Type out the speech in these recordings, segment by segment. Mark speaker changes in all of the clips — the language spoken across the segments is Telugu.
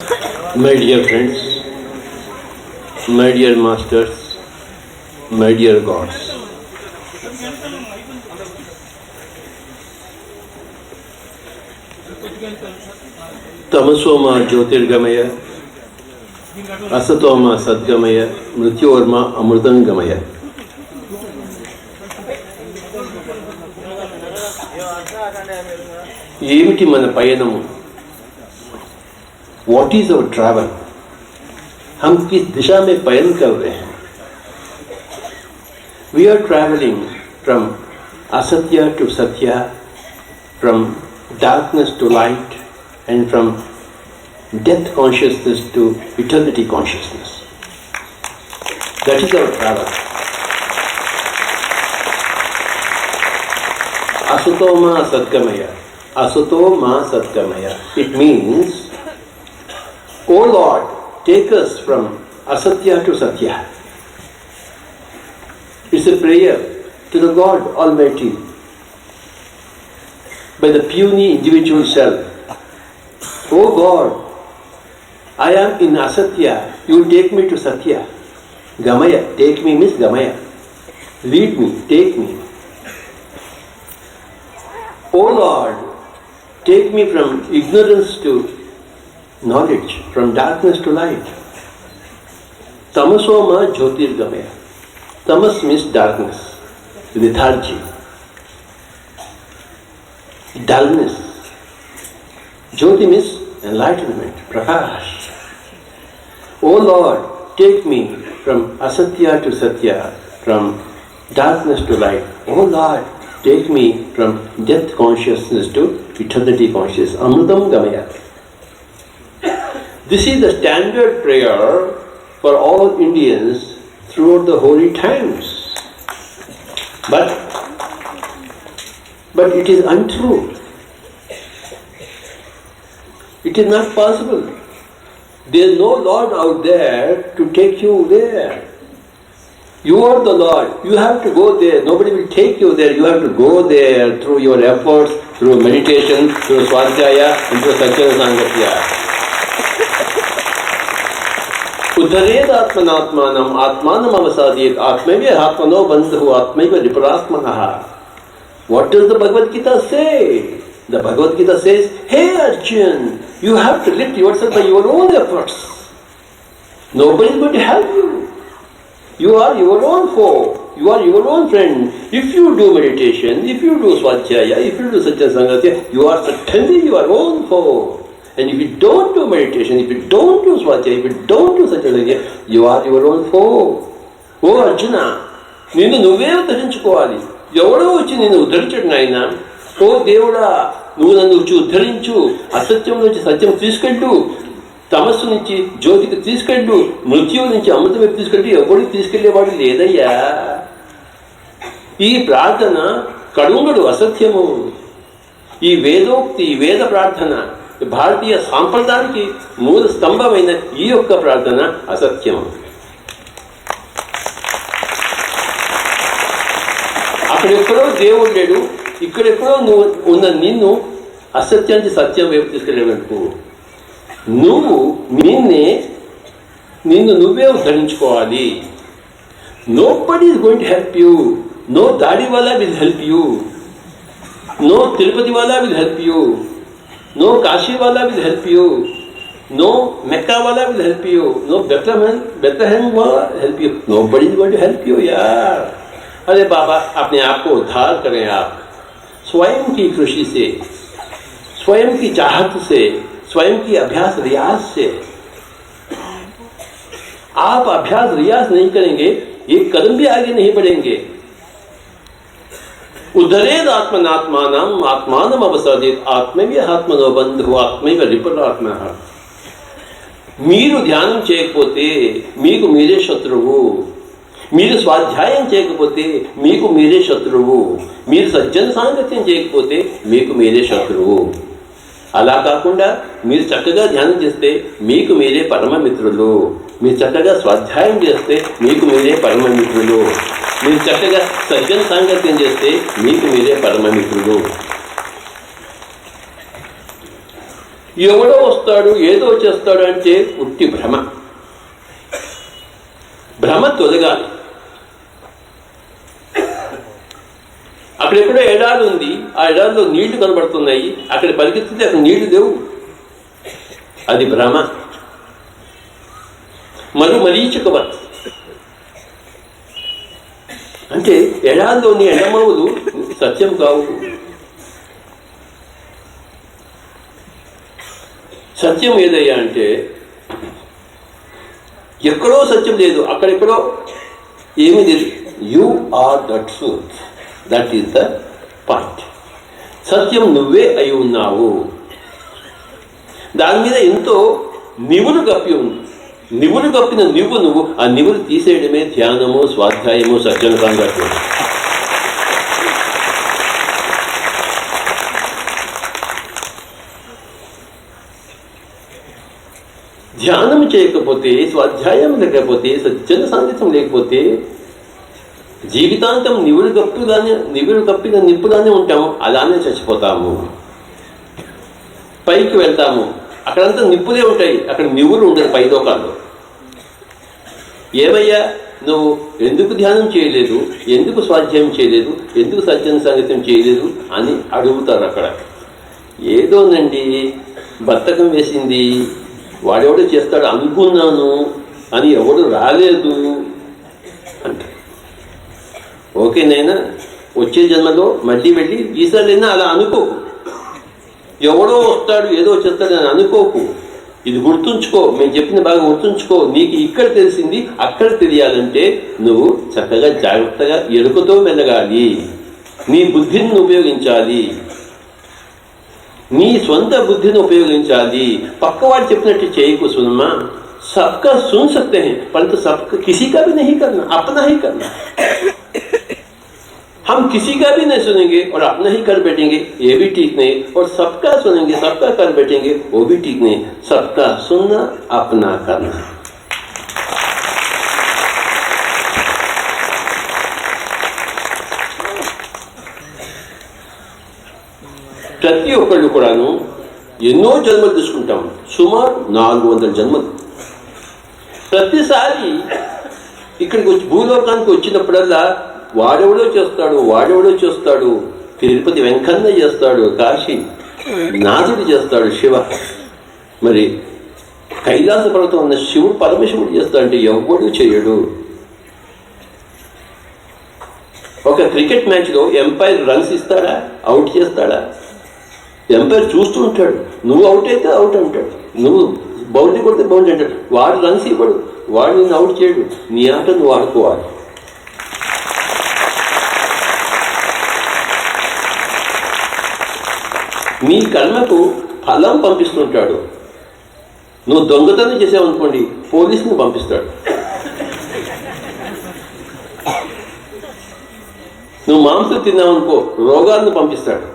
Speaker 1: My dear friends, my dear masters, my dear gods, తమసోమ జ్యోతిర్గమయ అసతోమ సద్గమయ మృత్యోర్మ అమృతంగమయ ఏమిటి మన పయనము वॉट इज अवर ट्रैवल हम किस दिशा में पयन कर रहे हैं वी आर ट्रैवलिंग फ्रॉम असत्य टू सत्य from darkness to light and from death consciousness to eternity consciousness that is our travel असतो मा सद्गमय असतो मा सद्गमय it means O Lord, take us from asatya to satya. It's a prayer to the God Almighty by the puny individual self. O God, I am in asatya, you take me to satya. Gamaya, take me means Gamaya. Lead me, take me. O Lord, take me from ignorance to knowledge from darkness to light. Tamasoma Jyotirgamaya. Tamas means darkness, lethargy, dullness. Jyoti means enlightenment, prakash. O Lord, take me from asatya to satya, from darkness to light. O Lord, take me from death consciousness to eternity consciousness. Amrutam Gamaya. This is the standard prayer for all Indians throughout the holy times. But, but it is untrue. It is not possible. There is no Lord out there to take you there. You are the Lord. You have to go there. Nobody will take you there. You have to go there through your efforts, through meditation, through Swadhyaya, and through Sangatya. उद्धरेद आत्मनात्मानम आत्मानम अवसादित आत्मैव आत्मनो बंधु आत्मैव विपरात्मनः What does the Bhagavad Gita say? The Bhagavad Gita says, Hey Arjun, you have to lift yourself by your own efforts. Nobody is going to help you. You are your own foe. You are your own friend. If you do meditation, if you do Swadhyaya, if you do Satya Sangatya, you are certainly your own foe. And if you don't do meditation, if you don't do Swadhyaya, if you don't do Satya you are your own foe. ఓ అర్జున నిన్ను నువ్వే ఉద్ధరించుకోవాలి. ఎవడో వచ్చి నిన్ను ఉద్ధరించడు నాయన ఓ దేవుడా నువ్వు నన్ను వచ్చి ఉద్ధరించు అసత్యం నుంచి సత్యం తీసుకెళ్ళు తమస్సు నుంచి జ్యోతికి తీసుకెళ్ళు మృత్యువు నుంచి అమృతం వైపు తీసుకెళ్ళి ఎవరికి తీసుకెళ్ళేవాడు లేదయ్యా. ఈ ప్రార్థన కడుంగడు అసత్యము. ఈ వేదోక్తి ఈ వేద ప్రార్థన భారతీయ సాంప్రదాయానికి మూల స్తంభమైన ఈ యొక్క ప్రార్థన అసత్యం. అక్కడెక్కడో దేవుడు లేడు ఇక్కడెక్కడో నువ్వు ఉన్న నిన్ను అసత్యానికి సత్యం వైపు తీసుకెళ్ళేందుకు నువ్వు నిన్నే నిన్ను నువ్వే ఉద్ధరించుకోవాలి. Nobody is going to help you no దాడి వల్ల will help you no Tirupati వల్ల will help you no Kashi वाला will help you no Mecca वाला विल हेल्प यू नो बेतहन बेतहन वाला help you nobody what help you यार अरे बाबा, अपने आप को उद्धार करें आप। स्वयं की कृषि से, स्वयं की चाहत से, स्वयं की अभ्यास रियाज से। आप अभ्यास रियाज नहीं करेंगे, ये कदम भी आगे नहीं बढ़ेंगे। उदरेद आत्मनात्मान आत्मान अवसादित आत्मव्य ఆత్మనోబంధు ఆత్మీయ రిపురాత్మ మీరు ధ్యానం చేయకపోతే మీకు మీరే శత్రువు. మీరు స్వాధ్యాయం చేయకపోతే మీకు మీరే శత్రువు. మీరు సజ్జన సాంగత్యం చేయకపోతే మీకు మీరే శత్రువు. అలా కాకుండా మీరు చక్కగా ధ్యానం చేస్తే మీకు మీరే పరమమిత్రులు. మీరు చక్కగా స్వాధ్యాయం చేస్తే మీకు మీరే పరమమిత్రులు. మీరు చక్కగా సజ్జన సాంగత్యం చేస్తే మీకు మీరే పరమమిత్రుడు ఎవడో వస్తాడు ఏదో చేస్తాడు అంటే ఉట్టి భ్రమ. భ్రమ తొలగాలి. అక్కడెక్కడో ఎడారి ఉంది ఆ ఎడారిలో నీళ్ళు కనబడుతున్నాయి అక్కడ పరిగెత్తితే అక్కడ నీళ్ళు లేవు. అది భ్రమ. మరు మరీచుకవత్ అంటే ఎడారిలోని ఎడమవులు సత్యం కావు. సత్యం ఏదయ్యా అంటే ఎక్కడో సత్యం లేదు అక్కడెక్కడో ఏమీ లేదు. You are that truth. That is the point సత్యం నువ్వే అయి ఉన్నావు. దాని మీద ఎంతో నివులు కప్పి ఉంది. నివులు కప్పిన నివ్వు నువ్వు ఆ నివులు తీసేయడమే ధ్యానము స్వాధ్యాయము సజ్జన సాంగత్యం. ధ్యానం చేయకపోతే స్వాధ్యాయం లేకపోతే సజ్జన సాంగత్యం లేకపోతే జీవితాంతం నివులు కప్పుగానే నివులు కప్పిన నిప్పుగానే ఉంటాము అలానే చచ్చిపోతాము. పైకి వెళ్తాము. అక్కడంతా నిప్పులే ఉంటాయి. అక్కడ నివులు ఉండదు పైదోకాల్లో ఏమయ్యా? నువ్వు ఎందుకు ధ్యానం చేయలేదు? ఎందుకు స్వాధ్యాయం చేయలేదు? ఎందుకు సత్యం సంగీతం చేయలేదు? అని అడుగుతారు అక్కడ. ఏదోనండి బతకం వేసింది. వాడెవడో చేస్తాడు అనుకున్నాను అని ఎవడు రాలేదు. అంట. ఓకే నైనా వచ్చే జన్మలో మళ్ళీ వెళ్ళి ఈసారి అలా అనుకోకు ఎవడో వస్తాడు ఏదో చేస్తాడు అని అనుకోకు ఇది గుర్తుంచుకో మేము చెప్పిన బాగా గుర్తుంచుకో నీకు ఇక్కడ తెలిసింది అక్కడ తెలియాలంటే నువ్వు చక్కగా జాగ్రత్తగా ఎరుకతో మెలగాలి నీ బుద్ధిని ఉపయోగించాలి నీ సొంత బుద్ధిని ఉపయోగించాలి పక్కవాడు చెప్పినట్టు చేయకు సునమా सबका सुन सकते हैं परंतु सबका किसी का भी नहीं करना अपना ही करना हम किसी का भी नहीं सुनेंगे और अपना ही कर बैठेंगे ये भी ठीक नहीं और सबका सुनेंगे सबका कर बैठेंगे वो भी ठीक नहीं सबका सुनना अपना करना ప్రతి ఒక్కళ్ళు కూడాను ఎన్నో జన్మలు తీసుకుంటాం సుమారు నాలుగు వందల జన్మలు ప్రతిసారి ఇక్కడికి వచ్చి భూలోకానికి వచ్చినప్పుడల్లా వాడెవడో చేస్తాడు వాడెవడో చేస్తాడు. తిరుపతి వెంకన్న చేస్తాడు కాశీ నాథుడు చేస్తాడు శివ. మరి కైలాస పర్వతం ఉన్న శివుడు పరమశివుడు చేస్తాడంటే ఎవడు చేయడు. ఒక క్రికెట్ మ్యాచ్లో ఎంపైర్ రన్స్ ఇస్తాడా? అవుట్ చేస్తాడా? ఎంపైర్ చూస్తూ ఉంటాడు. నువ్వు అవుట్ అయితే అవుట్ అంటాడు. నువ్వు బౌండరీ కొడితే బౌండరీ అంటాడు. వాడు రన్స్ ఇవ్వడు. వాడు నిన్ను అవుట్ చేయడు. నీ ఆట నువ్వు ఆడుకోవాలి. మీ కర్మకు ఫలం పంపిస్తుంటాడు. నువ్వు దొంగతనం చేసావనుకోండి పోలీసుని పంపిస్తాడు. నువ్వు మాంసం తిన్నావనుకో రోగాలను పంపిస్తాడు.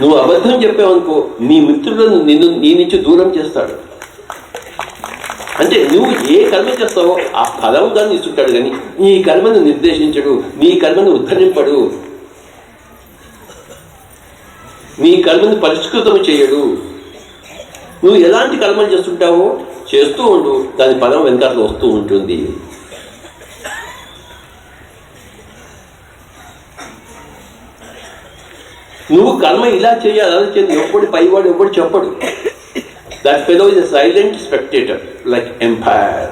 Speaker 1: నువ్వు అబద్ధం చెప్పావనుకో నీ మిత్రులను నిన్ను నీ నుంచి దూరం చేస్తాడు. అంటే నువ్వు ఏ కర్మ చేస్తావో ఆ ఫలం దాన్ని ఇస్తుంటాడు కానీ నీ కర్మను నిర్దేశించడు నీ కర్మను ఉద్ధరింపడు. నీ కర్మను పరిష్కృతం చేయడు. నువ్వు ఎలాంటి కర్మలు చేస్తుంటావో చేస్తూ ఉండు దాని ఫలం వెనకాల వస్తూ ఉంటుంది. నువ్వు కర్మ ఇలా చేయాలి అలా చేయాలి ఎప్పుడు పైవాడు ఎప్పుడు చెప్పడు. That fellow is a silent spectator like umpire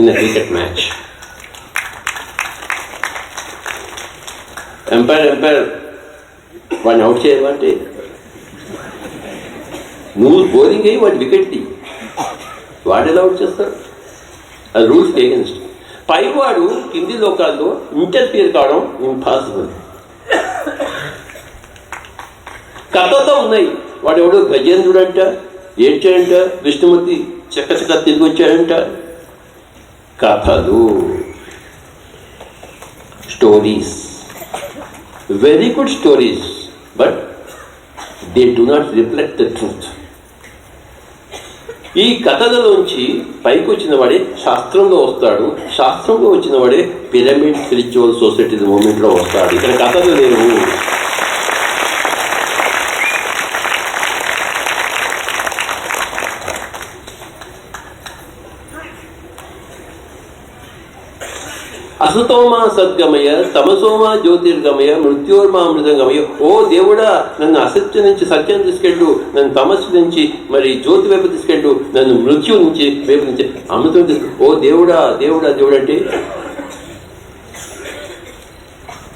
Speaker 1: in a cricket match umpire umpire వాడిని అవుట్ చేయమంటే? నువ్వు బౌలింగ్ అయ్యి వాడి వికెట్ తీ వాడు ఎలా అవుట్ చేస్తాడు? అది రూల్స్ ఎగెన్స్ట్ పైవాడు కింది లోకాల్లో ఇంటర్ఫియర్ కావడం ఇంపాసిబుల్ కథతో ఉన్నాయి. వాడు ఎవడో గజేంద్రుడంట ఏంటంట విష్ణుమూర్తి చక్క తిరిగి వచ్చాడంట. కథలు stories. Very good stories but they do not reflect the truth ఈ కథలలోంచి పైకి వచ్చిన వాడే శాస్త్రంలో వస్తాడు. శాస్త్రంలో వచ్చిన వాడే పిరమిడ్ స్పిరిచువల్ సొసైటీ మూమెంట్లో వస్తాడు. ఇక్కడ కథలు లేవు. అసతోమా సద్గమయ తమసోమా జ్యోతిర్గమయ మృత్యోర్మామృతంగమయ ఓ దేవుడా నన్ను అసత్యం నుంచి సత్యం తీసుకెళ్ళు నన్ను తమస్సు నుంచి మరి జ్యోతి వైపు తీసుకెళ్ళు నన్ను మృత్యు నుంచి వైపు నుంచి అమృతం తీసుకు. ఓ దేవుడా దేవుడా దేవుడు అంటే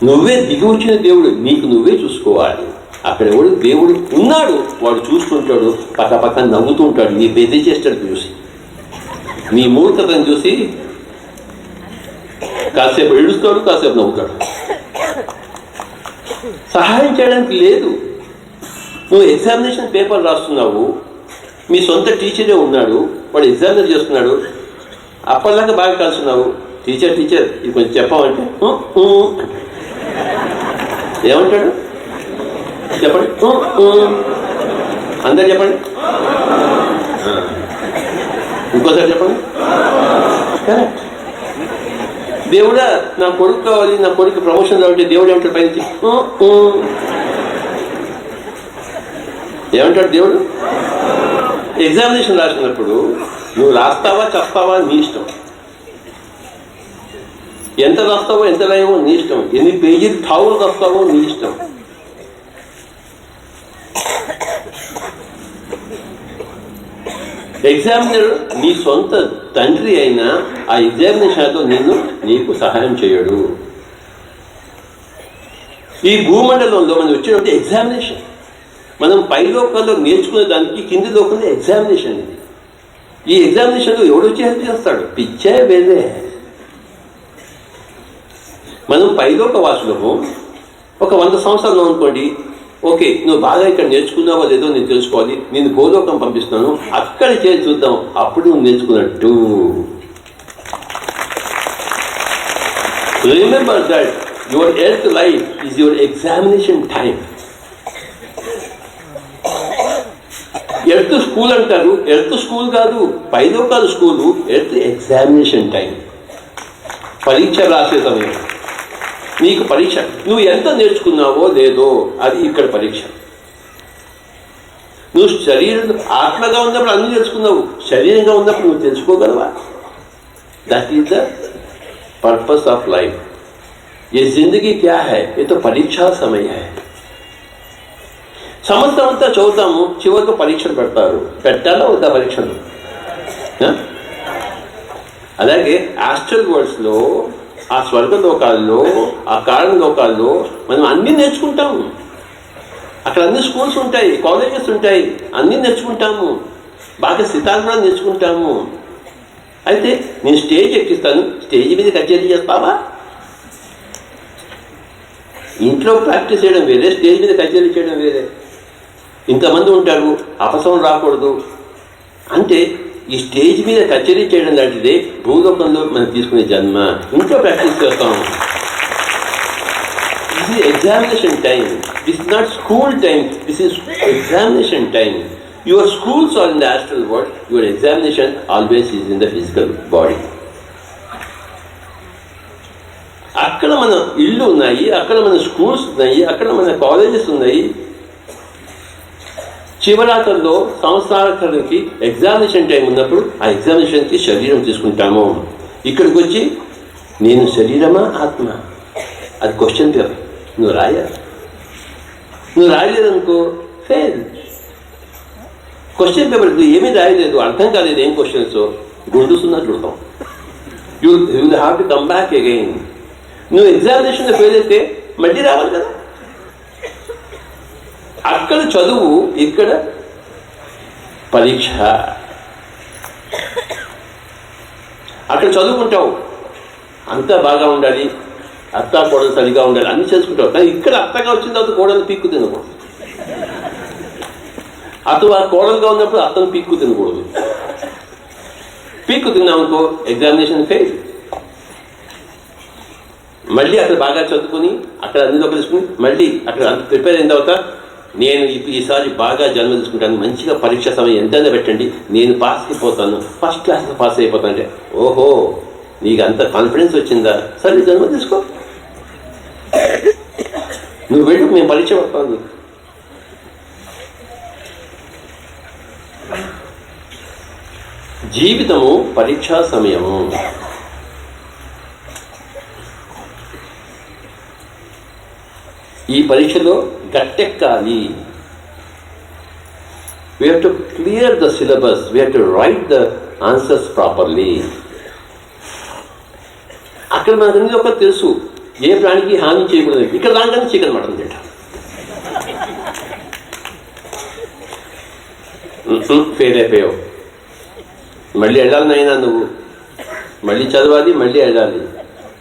Speaker 1: నువ్వే దిగి వచ్చిన దేవుడు నీకు నువ్వే చూసుకోవాలి. అక్కడ ఎవడు దేవుడు ఉన్నాడు వాడు చూస్తుంటాడు పక్క పక్క నవ్వుతుంటాడు నీ బెదిరి చేస్తాడు చూసి. నీ మూర్ఖతను చూసి కాసేపు ఏడుస్తాడు కాసేపు నవ్వుతాడు. సహాయం చేయడానికి లేదు. నువ్వు ఎగ్జామినేషన్ పేపర్ రాస్తున్నావు. మీ సొంత టీచరే ఉన్నాడు. వాడు ఎగ్జామినర్ చేస్తున్నాడు. అప్పటిదాకా బాగా కలుస్తున్నావు టీచర్ టీచర్ ఇది కొంచెం చెప్పామంటే. ఏమంటాడు? చెప్పండి. అందరు చెప్పండి. ఇంకోసారి చెప్పండి. కరెక్ట్ దేవుడా నా కొడుకు కావాలి నా కొడుకు ప్రమోషన్ రావాలంటే దేవుడు ఏమంటాడు పైకి ఏమంటాడు దేవుడు? ఎగ్జామినేషన్ రాసినప్పుడు నువ్వు రాస్తావా చస్తావా నీ ఇష్టం. ఎంత రాస్తావో ఎంత రాయమో నీ ఇష్టం. ఎన్ని పేజీలు ఠావులు రాస్తావో నీ ఇష్టం. ఎగ్జామినర్ నీ సొంత తండ్రి అయినా ఆ ఎగ్జామినేషన్తో నిన్ను నీకు సహాయం చేయడు. ఈ భూమండలంలో మనం వచ్చేటువంటి ఎగ్జామినేషన్ మనం పైలోకంలో నేర్చుకునే దానికి కింది లోకంలో ఎగ్జామినేషన్ ఇది. ఈ ఎగ్జామినేషన్లో ఎవడు వచ్చి హెల్ప్ చేస్తాడు? పిచ్చే వేరే మనం పైలోక వాసులము ఒక వంద సంవత్సరాలు అనుకోండి ఓకే నువ్వు బాగా ఇక్కడ నేర్చుకున్నావో లేదో నేను తెలుసుకోవాలి. నేను భూలోకం పంపిస్తున్నాను. అక్కడ చేసి చూద్దాం. అప్పుడు నువ్వు నేర్చుకున్నట్టు. Remember that your earth life is your examination time earth school అంటారు. ఎర్త్ స్కూల్ కాదు పైలోకాలు స్కూలు ఎర్త్ ఎగ్జామినేషన్ టైం పరీక్ష రాసే సమయం. నీకు పరీక్ష నువ్వు ఎంత నేర్చుకున్నావో లేదో అది ఇక్కడ పరీక్ష నువ్వు శరీరం ఆత్మగా ఉన్నప్పుడు అన్ని తెలుసుకున్నావు శరీరంగా ఉన్నప్పుడు నువ్వు తెలుసుకోగలవా that is the purpose of life ये जिंदगी क्या है ये तो परीक्षा समय है సంవత్సరం అంతా చదువుతాము చివరికి పరీక్షలు పెడతారు పెట్టాలా వద్దా పరీక్షలు ఆ? అలాగే ఆస్ట్రల్ వరల్డ్స్లో ఆ స్వర్గ లోకాల్లో ఆ కారణ లోకాల్లో మనం అన్నీ నేర్చుకుంటాము. అక్కడ అన్ని స్కూల్స్ ఉంటాయి కాలేజెస్ ఉంటాయి అన్నీ నేర్చుకుంటాము. బాగా సితార్ కూడా నేర్చుకుంటాము. అయితే నేను స్టేజ్ ఎక్కిస్తాను. స్టేజ్ మీద కచేరీ చేస్తావా? ఇంట్లో ప్రాక్టీస్ చేయడం వేరే స్టేజ్ మీద కచేరీ చేయడం వేరే. ఇంతమంది ఉంటారు అపసవం రాకూడదు. అంటే ఈ స్టేజ్ మీద కచేరీ చేయడం లాంటిదే భూలోకంలో మనం తీసుకునే జన్మ. ఇంట్లో ప్రాక్టీస్ చేస్తాం. ఇది examination time this is not school time this is examination time your schools are in the astral world your examination always is in the physical body అక్కడ మన ఇళ్ళు ఉన్నాయి అక్కడ మన స్కూల్స్ ఉన్నాయి అక్కడ మన కాలేజెస్ ఉన్నాయి. చివరాతల్లో సంవత్సరాలకి ఎగ్జామినేషన్ టైం ఉన్నప్పుడు ఆ ఎగ్జామినేషన్కి శరీరం తీసుకుంటాము. ఇక్కడికి వచ్చి నేను శరీరమా ఆత్మ? అది క్వశ్చన్ పేపర్ నువ్వు రాయాలి. నువ్వు రాయలేదనుకో ఫెయిల్ క్వశ్చన్ పేపర్ ఏమీ రాయలేదు అర్థం కాలేదు ఏం క్వశ్చన్స్ గుండు ఉంటాం చూడతాం you you have to come back again నువ్వు ఎగ్జామినేషన్లో ఫెయిల్ అయితే మళ్ళీ రావాలి కదా? అక్కడ చదువు ఇక్కడ పరీక్ష. అక్కడ చదువుకుంటావు అంతా బాగా ఉండాలి. అత్త కోడలు సరిగా ఉండాలి. అన్ని చేసుకుంటావు. కానీ ఇక్కడ అత్తగా వచ్చిన తర్వాత కోడలు పీక్కు తినకూడదు. అతను కోడలుగా ఉన్నప్పుడు అత్తను పీక్కు తినకూడదు. పీక్కు తిన్నామనుకో ఎగ్జామినేషన్ ఫెయిల్ మళ్ళీ అక్కడ బాగా చదువుకుని అక్కడ అన్ని తెలుసుకుని మళ్ళీ అక్కడ ప్రిపేర్ అయిన తర్వాత నేను ఈసారి బాగా జన్మ తీసుకుంటాను మంచిగా పరీక్ష సమయం ఎంతైనా పెట్టండి. నేను పాస్కి పోతాను ఫస్ట్ క్లాస్లో పాస్ అయిపోతాను అంటే ఓహో నీకు అంత కాన్ఫిడెన్స్ వచ్చిందా? సరే జన్మ తీసుకో. నువ్వు వెళ్ళి మేము పరీక్ష పడతాను జీవితము పరీక్షా సమయము. ఈ పరీక్షలో గట్టెక్కాలి. We have to clear the syllabus we have to write the answers properly అక్కడ మనకు అన్ని ఒక తెలుసు. ఏ ప్రాణికి హాని చేయకూడదు. ఇక్కడ రాగానే చికెన్ మటన్ తింటాం ఫెయిల్ అయిపోయావు. మళ్ళీ వెళ్ళాలి నాయనా నువ్వు. మళ్ళీ చదవాలి మళ్ళీ వెళ్ళాలి.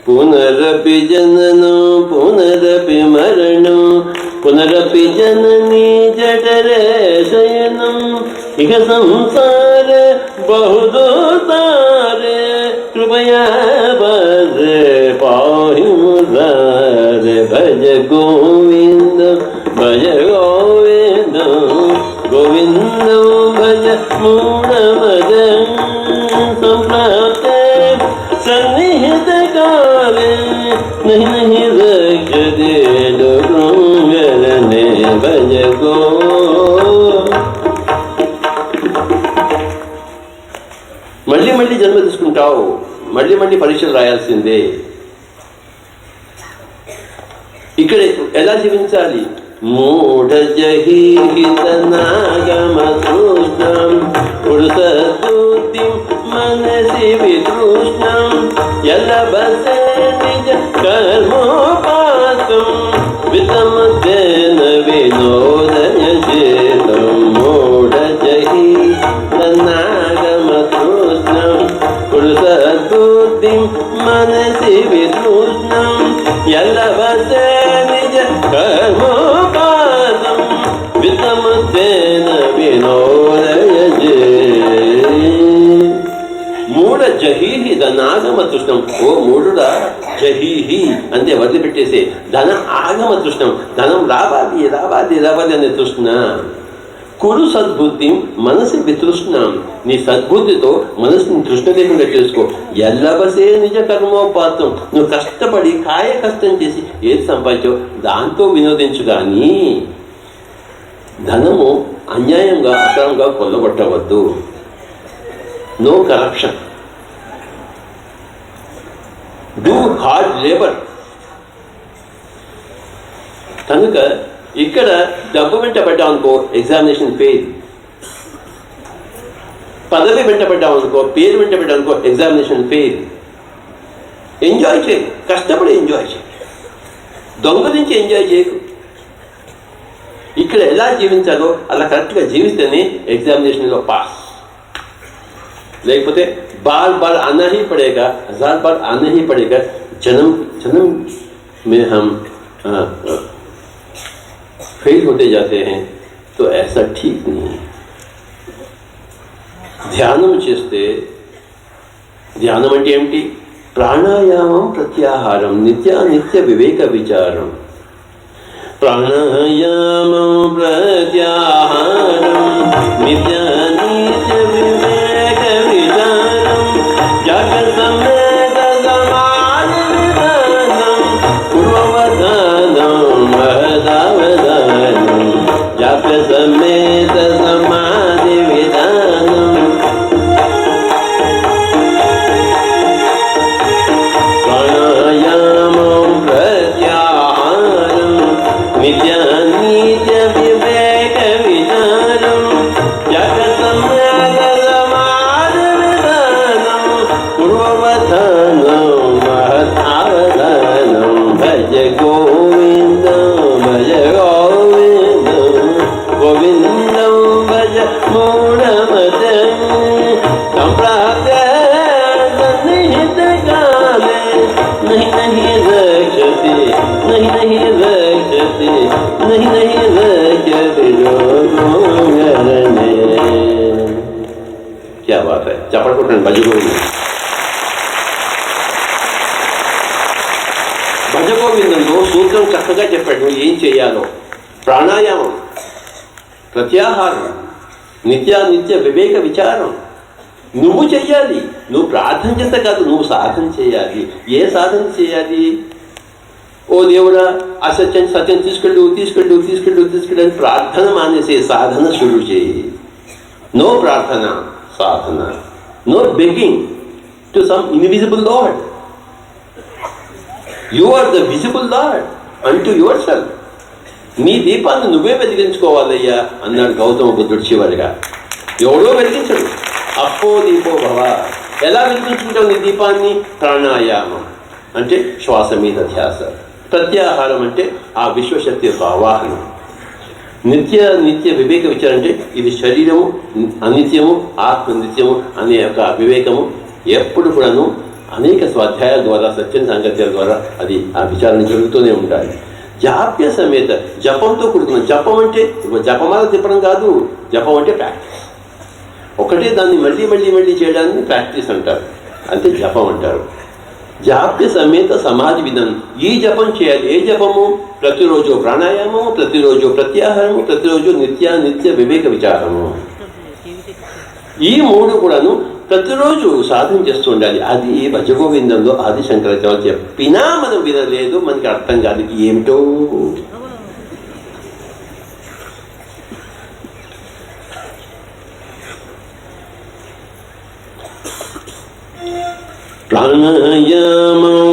Speaker 1: पुनरपि जननो पुनरपि मरणो पुनरपि जननी जठरे शयनम्। इह संसार बहु दोतार कृपया भद्र पाहिमु भज गोविन्द। नहीं नहीं रक्षते डोंगरने भज गो మళ్ళీ మళ్ళీ జన్మ తీసుకుంటావు మళ్ళీ మళ్ళీ పరీక్షలు రాయాల్సిందే ఇక్కడ ఎలా జీవించాలి మూఢ జహీహిత నాగమ కృష్ణం పురుషూతి మనసి వితృష్ణం ఎల్లబసే నిజ కర్మోపాసం వితమదేన వినోదయ చేతం మూఢ జహీహిత నాగమ మనసి వితృష్ణం ఎల్లబసే నిజ కర్మ జహీహి ధనాగమ తృష్ణం. ఓ మూఢుడా జహీహి అంటే వదిలిపెట్టేసే ధన ఆగమ తృష్ణం. ధనం రావాలి రావాలి రావాలి అనే తృష్ణ. కురు సద్బుద్ధి మనసు వితృష్ణం. నీ సద్బుద్ధితో మనసుని తృష్ణ లేకుండా చేసుకో. ఎల్లబసే నిజ కర్మోపాతం నువ్వు కష్టపడి కాయ కష్టం చేసి ఏది సంపాదించావు దాంతో వినోదించు కానీ ధనము అన్యాయంగా అక్రమంగా కొల్లగొట్టవద్దు. No corruption do hard labour కనుక ఇక్కడ డబ్బు వెంట ఎగ్జామినేషన్ ఫెయిల్ పదవి వెంట పేరు వెంట ఎగ్జామినేషన్ ఫెయిల్ ఎంజాయ్ చేయకు కష్టపడి ఎంజాయ్ చేయి. దొంగలించి ఎంజాయ్ చేయకు. ఇక్కడ ఎలా జీవించాలో అలా కరెక్ట్గా జీవిస్తేనే ఎగ్జామినేషన్లో పాస్ लेकिन बार बार आना ही पड़ेगा हजार बार आना ही पड़ेगा जन्म जन्म में हम फेल होते जाते हैं तो ऐसा ठीक नहीं है ధ్యానం చేస్తే ధ్యానం అంటే ఏమిటి ప్రాణాయామం ప్రత్యాహారం నిత్య నిత్య వివేక విచారం ప్రాణాయామం ప్రత్యాహారం నిత్య నిత్య వివేక నిత్యానిత్య వివేక విచారం. నువ్వు చెయ్యాలి. నువ్వు ప్రార్థన చేస్తే కాదు నువ్వు సాధన చేయాలి. ఏ సాధన చేయాలి? ఓ దేవుడా ఆ సత్యం సత్యం తీసుకెళ్ళు తీసుకెళ్ళు తీసుకెళ్ళు తీసుకెళ్ళు అని ప్రార్థన మానేసే సాధన షురు చేయి. నో ప్రార్థన సాధన. No begging to some invisible lord you are the visible lord అంటూ యువర్ సెల్ఫ్. నీ దీపాన్ని నువ్వే వెలిగించుకోవాలయ్యా అన్నాడు గౌతమ బుద్ధుడు చివరిగా ఎవడో వెలిగించడు. అప్పో దీపో భవ. ఎలా వెలిగించుకుంటాం నీ దీపాన్ని? ప్రాణాయామం. అంటే శ్వాస మీద ధ్యాస. ప్రత్యాహారం అంటే ఆ విశ్వశక్తి యొక్క ఆవాహనం. నిత్య నిత్య వివేక విచారం అంటే ఇది శరీరము అనిత్యము ఆత్మ నిత్యము అనే యొక్క వివేకము. ఎప్పుడు కూడాను అనేక స్వాధ్యాయాల ద్వారా సత్యం సాంగత్యాల ద్వారా అది ఆ విచారణ జరుగుతూనే ఉంటాయి జాప్య సమేత జపంతో కూడుకున్న జపం అంటే జపమాల తిప్పడం కాదు జపం అంటే ప్రాక్టీస్. ఒకటే దాన్ని మళ్ళీ మళ్ళీ మళ్ళీ చేయడాన్ని ప్రాక్టీస్ అంటారు. అంటే జపం అంటారు. జాప్య సమేత సమాధి విధానం ఈ జపం చేయాలి. ఏ జపము? ప్రతిరోజు ప్రాణాయామము ప్రతిరోజు ప్రత్యాహారము ప్రతిరోజు నిత్య నిత్య వివేక విచారము. ఈ మూడు కూడాను ప్రతిరోజు సాధన చేస్తూ ఉండాలి. అది భజగోవిందంలో ఆది శంకరాచార్య చెప్పినా మనం వినలేదు. మనకి అర్థం కాదు. ఏమిటో. ప్రాణాయామం ప్రత్యాహారం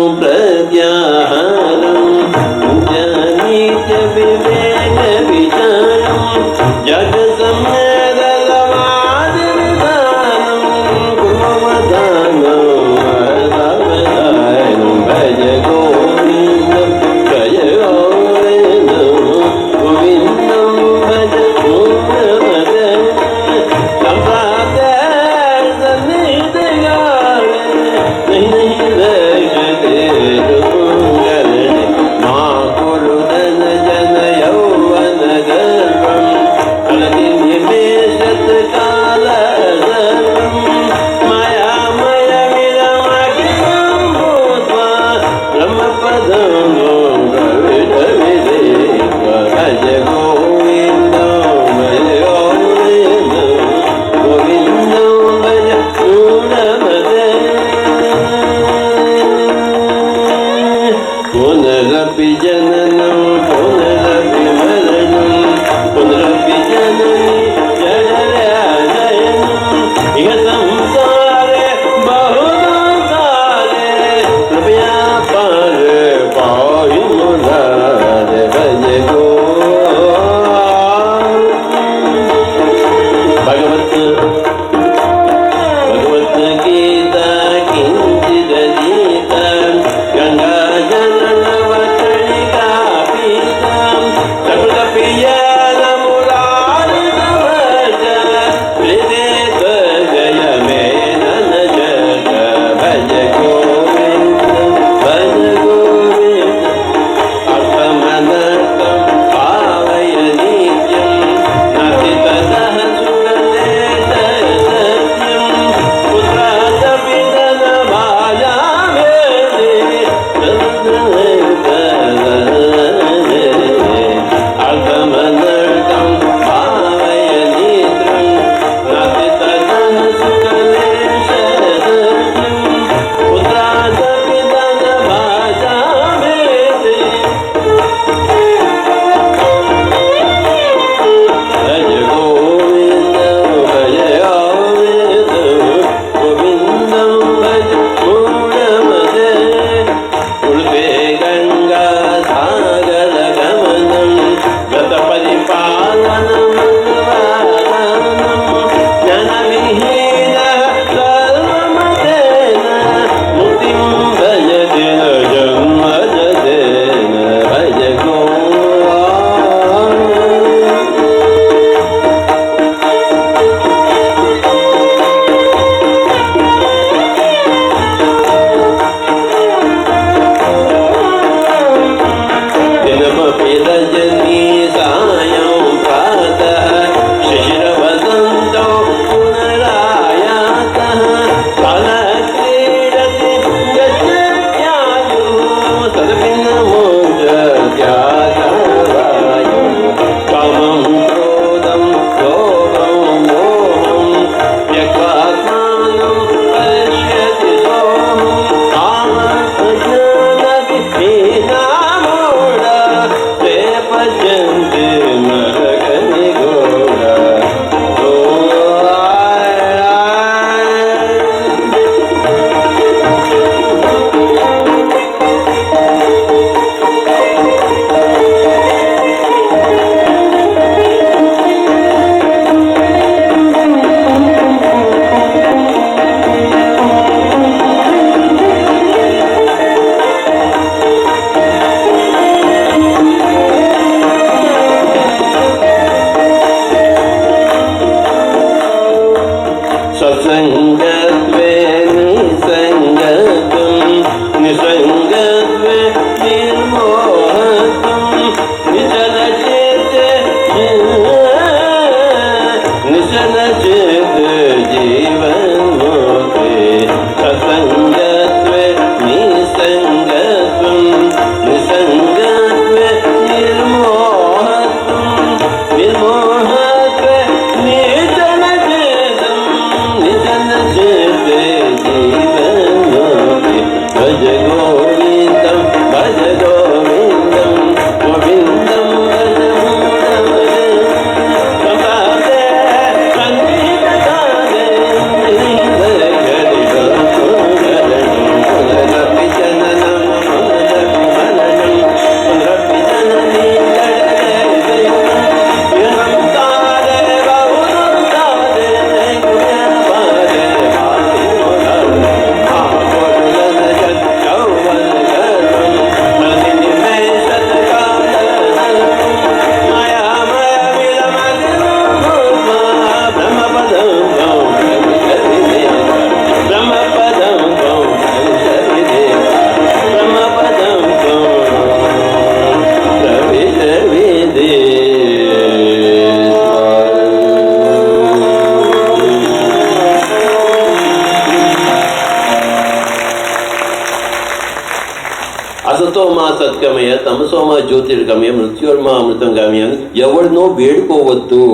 Speaker 1: జ్యోతిర్గమ్యం మృత్యుర్మా అమృతం గమయ ఎవరినో వేడుకోవద్దు.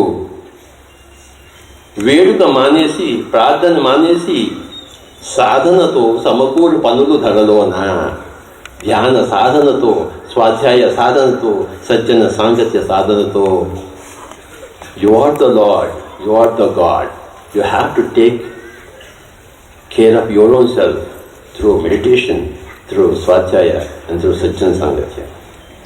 Speaker 1: వేడుక మానేసి ప్రార్థన మానేసి సాధనతో సమకూరు పనులు ధరలోన ధ్యాన సాధనతో స్వాధ్యాయ సాధనతో సజ్జన సాంగత్య సాధనతో. You are the lord you are the god you have to take care of your own self through meditation through స్వాధ్యాయ అండ్ త్రూ సజ్జన సాంగత్య